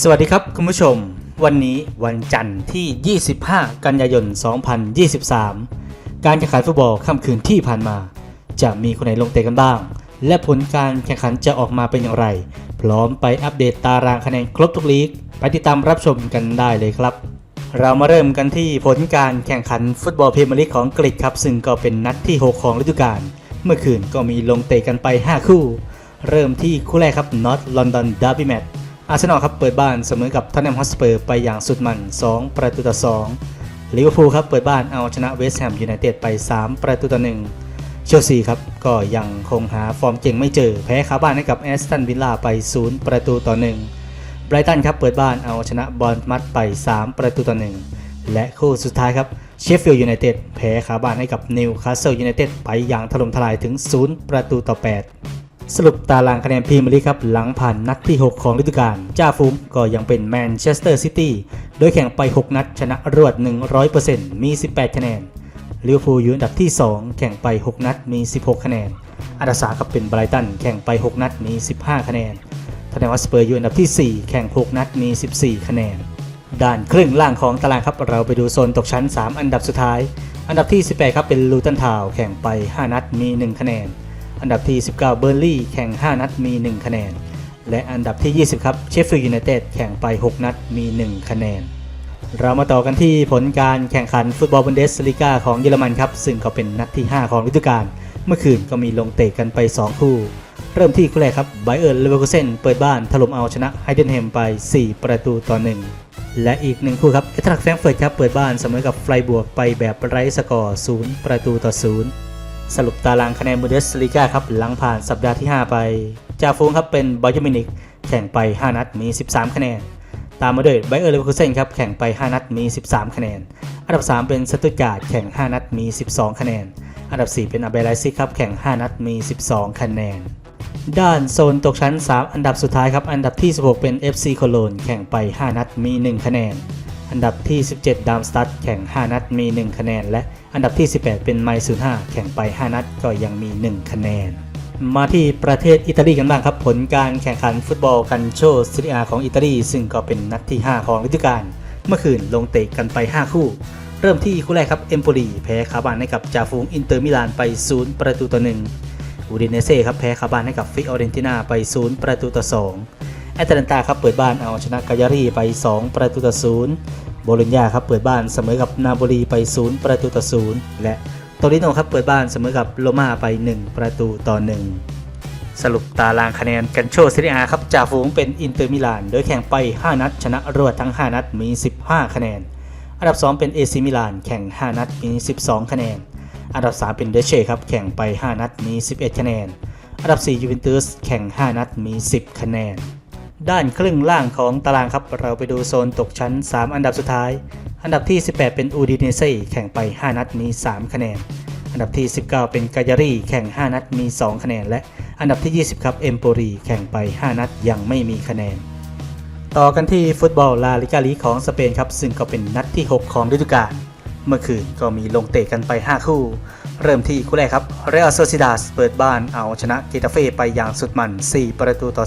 สวัสดีครับคุณผู้ชม วันนี้วันจันทร์ที่ 25 กันยายน 2023 การแข่งขันฟุตบอลค่ำคืนที่ผ่านมา จะมีคนไหนลงเตะกันบ้าง และผลการแข่งขันจะออกมาเป็นอย่างไร พร้อมไปอัปเดตตารางคะแนนครบทุกลีก ไปติดตามรับชมกันได้เลยครับ เรามาเริ่มกันที่ผลการแข่งขันฟุตบอลพรีเมียร์ลีกของอังกฤษครับ ซึ่งก็เป็นนัดที่ 6 ของฤดูกาลเมื่อคืนก็มีลงเตะกันไป 5 คู่ เริ่มที่คู่แรกครับ North London Derby Match อาร์เซนอลครับเปิดบ้านเสมอกับท็อตแนมฮอสเปอร์ไปอย่างสุดมัน 2 ประตูต่อ2ลิเวอร์พูลครับเปิดบ้านเอาชนะเวสต์แฮมยูไนเต็ดไป 3 ประตูต่อ1เชลซีครับก็ยังคงหาฟอร์มเก่งไม่เจอแพ้คาบ้านให้กับแอสตันวิลล่าไป 0 ประตูต่อ1 ไบรตันครับเปิดบ้านเอาชนะบอลมัดไป 3 ประตูต่อ1และคู่สุดท้ายครับเชฟฟิลด์ยูไนเต็ดแพ้คาบ้านให้กับนิวคาสเซิลยูไนเต็ดไปอย่างถล่มทลายถึง 0 ประตูต่อ 8สรุปตารางคะแนนพรีเมียร์ลีกครับ หลังผ่านนัดที่ 6 ของฤดูกาลจ่าฝูงก็ยังเป็นแมนเชสเตอร์ซิตี้โดยแข่งไป 6 นัดชนะรวด 100%มี 18 คะแนนลิเวอร์พูลอยู่อันดับที่ 2 แข่งไป 6 นัดมี 16 คะแนนอันดับ3ครับเป็นไบรตันแข่งไป 6 นัดมี 15 คะแนน ทนายวัสเปอร์อยู่อันดับที่ 4 แข่ง6นัดมี 14 คะแนน ด้านครึ่งล่างของตารางครับเราไปดูโซนตกชั้น 3 อันดับสุดท้าย อันดับที่ 18 ครับเป็นลูตันทาวแข่งไป 5 นัดมี 1 คะแนน อันดับที่ 19 เบอร์ลี่แข่ง 5 นัดมี 1 คะแนน และอันดับที่ 20 ครับเชฟฟิลด์ยูไนเต็ดแข่งไป 6 นัดมี 1 คะแนน เรามาต่อกันที่ผลการแข่งขันฟุตบอลบุนเดสลีกาของเยอรมันครับซึ่งก็เป็นนัดที่ 5 ของฤดูกาลเมื่อคืนก็มีลงเตะกันไป 2 คู่ เริ่มที่คู่แรกครับไบเออร์เลเวอร์คูเซนเปิดบ้านถล่มเอาชนะไฮเดนแฮมไป 4 ประตูต่อ 1 และอีกหนึ่งคู่ครับเอทรักแฟรงเฟิร์ตครับเปิดบ้านเสมอกับไฟบวกไปแบบไร้สกอร์ 0 ประตูต่อ 0 สรุปตารางคะแนนบูเดสลีกาครับหลังผ่านสัปดาห์ที่ 5 ไป จาฟูงครับเป็นบอยมินิกแข่งไป 5 นัดมี 13 คะแนน ตามมาด้วยไบเออร์เลเวอร์คูเซนครับแข่งไป 5 นัดมี 13 คะแนน อันดับ 3 เป็นสตุตการ์ดแข่ง 5 นัดมี 12 คะแนน อันดับ 4 เป็นอาเบไลซิกครับแข่ง 5 นัดมี 12 คะแนน ด้านโซนตกชั้น 3 อันดับสุดท้ายครับ อันดับที่ 16 เป็น FC โคโลนแข่งไป 5 นัดมี 1 คะแนน อันดับที่ 17 ดามสตัดแข่ง 5 นัดมี 1 คะแนน และอันดับที่ 18 เป็นไมซู5แข่งไป 5 นัดก็ยังมี 1 คะแนน มาที่ประเทศอิตาลีกันบ้างครับ ผลการแข่งขันฟุตบอลกันโชซีเรียของอิตาลี ซึ่งก็เป็นนัดที่ 5 ของฤดูกาลเมื่อคืนลงเตะกันไป 5 คู่ เริ่มที่คู่แรกครับเอมโปลีแพ้คาบานให้กับจาฟูงอินเตอร์มิลานไป 0 ประตูต่อ1 อูดิเนเซ่ครับแพ้คาบานให้กับฟิกออเรนตินาไป 0 ประตูต่อ 2 แอตแลนตาครับเปิดบ้านเอาชนะกายารีไป 2 ประตูต่อ 0 โบโลญญาครับเปิดบ้านเสมอกับนาโปลีไป 0 ประตูต่อ 0 และโตริโนครับเปิดบ้านเสมอกับโรม่าไป 1 ประตูต่อ 1สรุปตารางคะแนนกันโชซีเรียครับจ่าฝูงเป็นอินเตอร์มิลาน โดยแข่งไป 5 นัด ชนะรวดทั้ง 5 นัดมี 15 คะแนน อันดับ 2 เป็นเอซิมิลาน แข่ง 5 นัดมี 12 คะแนน อันดับ 3 เป็นเดเช่ครับแข่งไป 5 นัดมี 11 คะแนน อันดับ 4 ยูเวนตุสแข่ง 5 นัดมี 10 คะแนน ด้านครึ่งล่างของตารางครับ เราไปดูโซนตกชั้น 3 อันดับสุดท้าย อันดับที่ 18 เป็นอูดิเนเซ่แข่งไป 5 นัดมี 3 คะแนน อันดับที่ 19 เป็นกายารีแข่ง 5 นัดมี 2 คะแนน และอันดับที่ 20 ครับเอมโปรีแข่งไป 5 นัดยังไม่มีคะแนน ต่อกันที่ฟุตบอลลาลิกาลีของสเปนครับซึ่งก็เป็นนัดที่ 6 ของฤดูกาล เมื่อคืนก็มีลงเตะกันไป 5 คู่ เริ่มที่คู่แรกครับเรอัลโซซิดาสเปิดบ้านเอาชนะเกตาเฟ่ไปอย่างสุดมัน 4 ประตูต่อ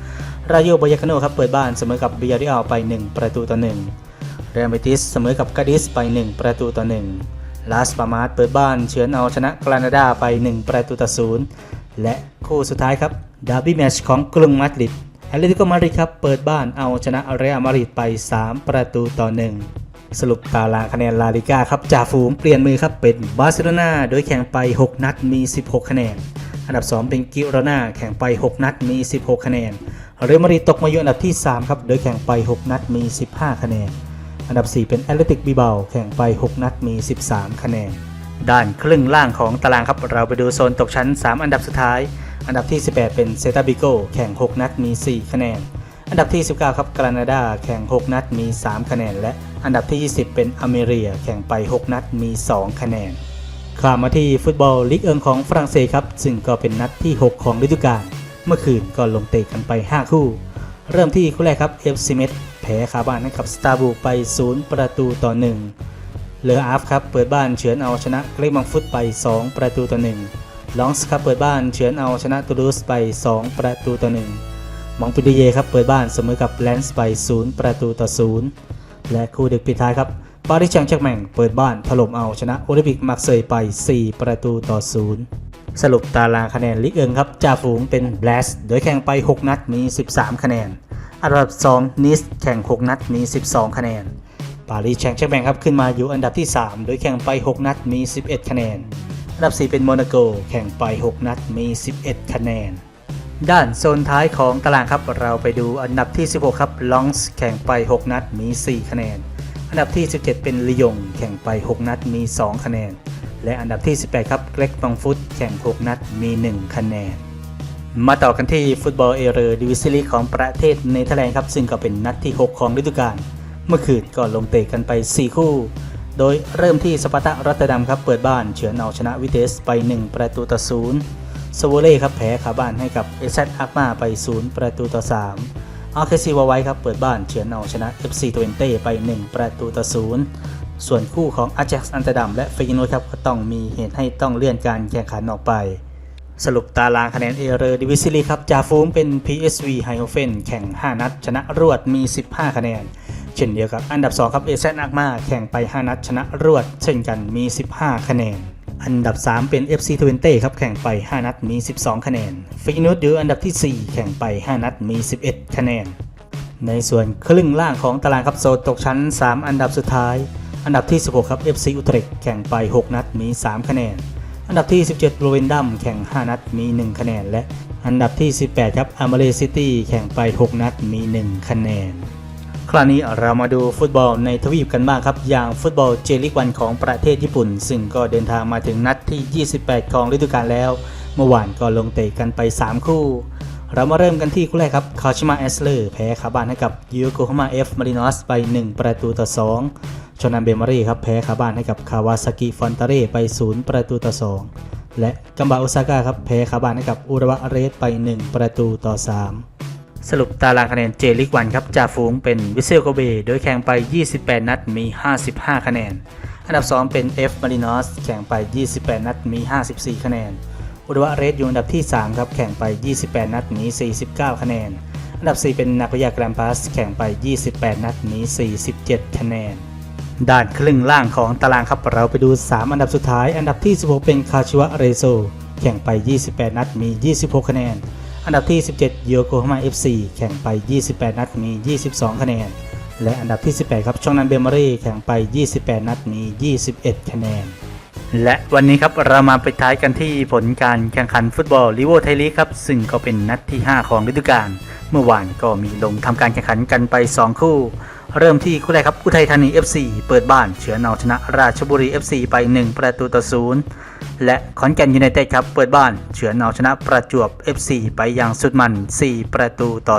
3 ราโยบายาคาโนครับเปิดบ้านเสมอกับเบียริอัลไป 1 ประตูต่อ 1 เรอัลเบติสเสมอกับกาดิสไป 1 ประตูต่อ 1 ลาสปามาสเปิดบ้านเฉือนเอาชนะกรานาดาไป 1 ประตูต่อ 0 และคู่สุดท้ายครับดาร์บี้แมชของกรุงมาดริดแอตเลติโกมาดริดครับเปิดบ้านเอาชนะเรอัลมาดริดไป 3 ประตูต่อ 1 สรุปตารางคะแนนลาลิก้าครับจ่าฝูงเปลี่ยนมือครับเป็นบาร์เซโลนาโดยแข่งไป 6 นัดมี 16 คะแนน อันดับ 2 เป็นกิโรนาแข่งไป 6 นัดมี 16 คะแนนเรอัลมาดริดตกมาอยู่อันดับที่ 3 ครับ โดยแข่งไป 6 นัดมี 15 คะแนน อันดับ 4 เป็นแอตเลติกบิเบาแข่งไป 6 นัดมี 13 คะแนน ด้านครึ่งล่างของตารางครับเราไปดูโซนตกชั้น 3 อันดับสุดท้าย อันดับที่ 18 เป็นเซตาบิโกแข่ง 6 นัดมี 4 คะแนน อันดับที่ 19 ครับกรานาดาแข่ง 6 นัดมี 3 คะแนน และอันดับที่ 20 เป็นอเมเรียแข่งไป 6 นัดมี 2 คะแนนข้ามมาที่ฟุตบอลลีกเอิงของฝรั่งเศสครับ ซึ่งก็เป็นนัดที่ 6 ของฤดูกาลเมื่อคืนก็ลงเตะกันไป 5 คู่ เริ่มที่คู่แรกครับเอฟซีเมแพ้คาบ้านให้กับสตาร์บูไป 0 ประตูต่อ 1 เลออาฟครับเปิดบ้านเฉือนเอาชนะเกรกบังฟุตไป 2 ประตูต่อ 1ลองส์ครับเปิดบ้านเฉือนเอาชนะตูลูสไป 2 ประตูต่อ 1 มองปิดีเยครับเปิดบ้านเสมอกับแลนส์ไป0ประตูต่อ0และคู่ดึกปิดท้ายครับปาริสแชงแช็กแมงเปิดบ้านถล่มเอาชนะโอลิมปิกมาร์เซย์ไป 4 ประตูต่อ0สรุปตารางคะแนนลิกเอิงครับจ่าฝูงเป็นแบลสโดยแข่งไป 6 นัดมี 13 คะแนนอันดับ2นิสแข่ง 6 นัดมี 12 คะแนนปารีสแชงแชงแบงครับขึ้นมาอยู่อันดับที่ 3 โดยแข่งไป 6 นัดมี 11 คะแนนอันดับ 4 เป็นโมนาโกแข่งไป 6 นัดมี 11 คะแนน ด้านโซนท้ายของตารางครับ เราไปดูอันดับที่ 16 ครับลองส์แข่งไป 6 นัดมี 4 คะแนน อันดับที่ 17 เป็นลียงแข่งไป 6 นัดมี 2 คะแนน และอันดับที่ 18 ครับเกรกบังฟุตแข่ง 6 นัดมี 1 คะแนน มาต่อกันที่ฟุตบอลเอเรอร์ดิวิซิลีของประเทศเนเธอร์แลนด์ครับ ซึ่งก็เป็นนัดที่ 6 ของฤดูกาลเมื่อคืนก็ลงเตะกันไป 4 คู่ โดยเริ่มที่สปาร์ตารัตเตอร์ดัมครับเปิดบ้านเฉือนเอาชนะวิเทสไป 1 ประตูต่อ0 สโวเล่ครับแพ้คาบ้านให้กับเอเซอักมาไป 0 ประตูต่อ 3 อาร์เคซีวาไว้ครับเปิดบ้านเฉือนเอาชนะ FC ตเวนเต้ไป 1 ประตูต่อ 0 ส่วนคู่ของอา a x อันเตดัมและเฟยิโนครับก็ต้องมีเหตุให้ต้องเลื่อนการแข่งขันออกไป สรุปตารางคะแนนเอเรอร์ดิวิซิลีครับจ่าฟูงเป็น PSV h e i n h o f e n แข่ง 5 นัด ชนะรวดมี 15 คะแนน เช่นเดียวกับอันดับ 2 ครับเอเซนอักมาแข่งไป 5 นัด ชนะรวด เช่นกันมี 15 คะแนน อันดับ 3 เป็น FC t w e n t ครับแข่งไป 5 นัดมี 12 คะแนนฟิกนูดอยู่อันดับที่ 4 แข่งไป 5 นัดมี 11 คะแนน ในส่วนครึ่งล่างของตารางครับโซนตกชั้น 3 อันดับสุดท้าย อันดับที่ 16 ครับ FC อุตร c แข่งไป 6 นัดมี 3 คะแนน อันดับที่ 17โรเวนดัมแข่ง 5 นัดมี 1 คะแนน และอันดับที่ 18 ครับอามาเลซิตี้แข่งไป 6 นัดมี 1 คะแนน คราวนี้เรามาดูฟุตบอลในทวีปกันบ้างครับ อย่างฟุตบอลเจลิกวันของประเทศญี่ปุ่น ซึ่งก็เดินทางมาถึงนัดที่ 28 ของฤดูกาลแล้ว เมื่อวานก็ลงเตะกันไป 3 คู่ เรามาเริ่มกันที่คู่แรกครับคาชิมะเอสเลอร์แพ้คาบานให้กับยูโกฮาม่าเอฟมารินอสไป 1 ประตูต่อ 2ชอนันเบมารีครับแพ้คาบานให้กับคาวาซากิฟอนตาเร่ไป 0 ประตูต่อ 2 และกัมบาโอซาก้าครับแพ้คาบานให้กับอุระวะเรสไป 1 ประตูต่อ 3 สรุปตารางคะแนนเจลิกวันครับจ่าฝูงเป็นวิเซลโกเบ โดยแข่งไป 28 นัดมี 55 คะแนน อันดับ 2 เป็น F Marinos แข่งไป 28 นัดมี 54 คะแนน อุดวะเรสอยู่อันดับที่ 3 ครับ แข่งไป 28 นัดมี 49 คะแนน อันดับ 4 เป็นนาโกยากรัมปัสแข่งไป 28 นัดมี 47 คะแนน ด้านครึ่งล่างของตารางครับเราไปดู 3 อันดับสุดท้าย อันดับที่ 16 เป็นคาชิวะเรโซแข่งไป 28 นัดมี 26 คะแนน อันดับที่ 17โยโกฮาม่า FC แข่งไป 28 นัดมี 22 คะแนน และอันดับที่ 18 ครับช่องนันเบมารีแข่งไป 28 นัดมี 21 คะแนน และวันนี้ครับเรามาไปท้ายกันที่ผลการแข่งขันฟุตบอลลิเวอร์ไทยลีกครับ ซึ่งก็เป็นนัดที่ 5 ของฤดูกาลเมื่อวานก็มีลงทำการแข่งขันกันไป 2 คู่ เริ่มที่คู่แรกครับอุทัยธานี FC เปิดบ้านเฉือนเอาชนะราชบุรี FC ไป 1 ประตูต่อ0และขอนแก่นยูไนเต็ดครับเปิดบ้านเฉือนเอาชนะประจวบ FC ไปอย่างสุดมัน 4 ประตูต่อ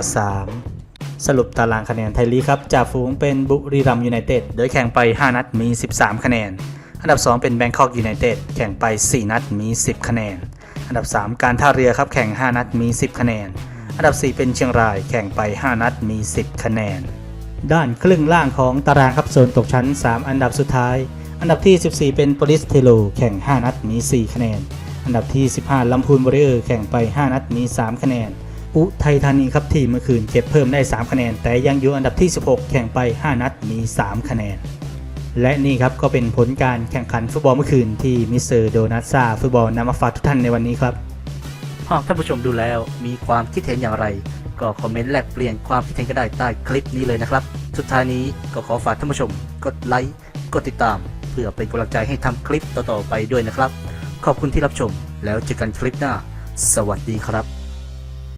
3 สรุปตารางคะแนนไทยลีกครับจ่าฝูงเป็นบุรีรัมย์ยูไนเต็ดโดยแข่งไป 5 นัดมี 13 คะแนน อันดับ 2 เป็นแบงคอกยูไนเต็ดแข่งไป 4 นัดมี 10 คะแนน อันดับ 3 การท่าเรือครับแข่ง 5 นัดมี 10 คะแนน อันดับ 4 เป็นเชียงรายแข่งไป 5 นัดมี 10 คะแนน ด้านครึ่งล่างของตารางครับโซนตกชั้น 3 อันดับสุดท้าย อันดับที่ 14 เป็นโปลิสเทโลแข่ง 5 นัดมี 4 คะแนน อันดับที่ 15ลำพูนบริเออร์แข่งไป 5 นัดมี 3 คะแนนอุทัยธานีครับที่เมื่อคืนเก็บเพิ่มได้ 3 คะแนน แต่ยังอยู่อันดับที่ 16 แข่งไป 5 นัดมี 3 คะแนน และนี่ครับก็เป็นผลการแข่งขันฟุตบอลเมื่อคืนที่มิสเตอร์โดนัทซาฟุตบอลนำมาฝากทุกท่านในวันนี้ครับหากท่านผู้ชมดูแล้วมีความคิดเห็นอย่างไร ก็คอมเมนต์แลกเปลี่ยนความคิดเห็นก็ได้ใต้คลิปนี้เลยนะครับ สุดท้ายนี้ก็ขอฝากท่านผู้ชม กดไลค์ กดติดตาม เพื่อเป็นกำลังใจให้ทำคลิปต่อๆไปด้วยนะครับ ขอบคุณที่รับชมแล้วเจอกันคลิปหน้า สวัสดีครับ